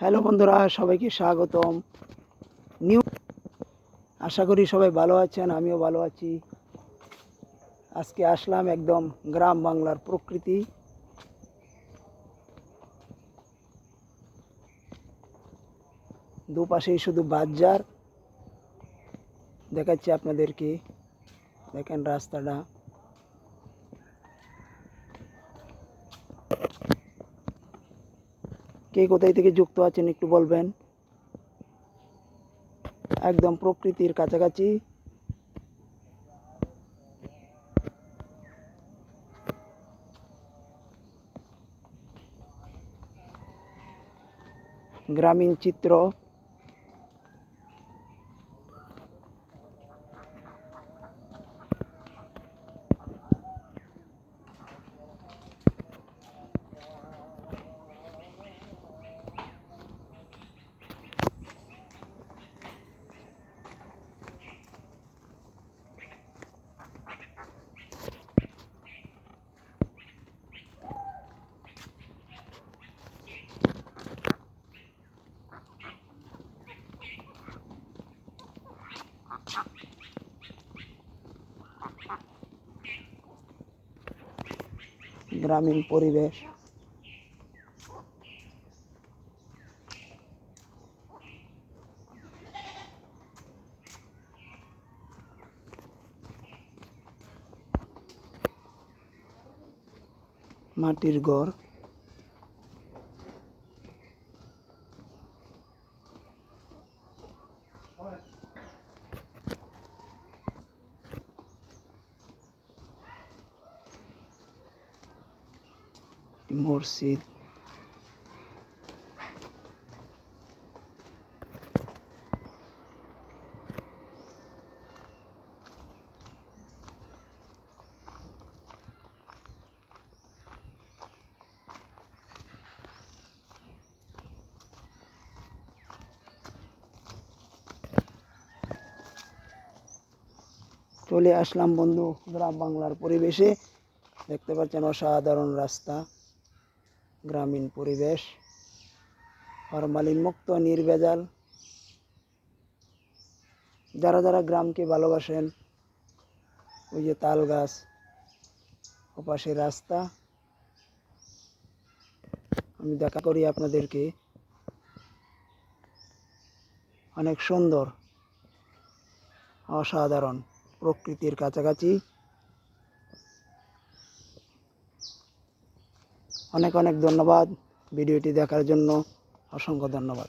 Hello বন্ধুরা, সবাইকে স্বাগতম। নিউ আশা করি সবাই ভালো আছেন, আমিও ভালো আছি। আজকে আসলাম একদম গ্রাম বাংলার প্রকৃতি। দুপাশেই শুধু বাজার। দেখাচ্ছি আপনাদেরকে। দেখেন রাস্তাটা। কে কোথায় থেকে যুক্ত আছেন একটু বলবেন? একদম প্রকৃতির কাছাকাছি। গ্রামীণ চিত্র। গ্রামীণ পরিবেশ। মাটির ঘর। মসজিদ। চলে আসলাম বন্ধু গ্রাম বাংলার পরিবেশে। দেখতে পাচ্ছেন অসাধারণ রাস্তা। গ্রামীণ পরিবেশ। ফরমালিন মুক্ত নির্ভেজাল। যারা যারা গ্রামকে ভালোবাসেন, ওই যে তাল গাছ, ওপাশে রাস্তা। আমি দেখা করি আপনাদেরকে। অনেক সুন্দর, অসাধারণ প্রকৃতির কাছাকাছি। অনেক অনেক ধন্যবাদ। ভিডিওটি দেখার জন্য অসংখ্য ধন্যবাদ।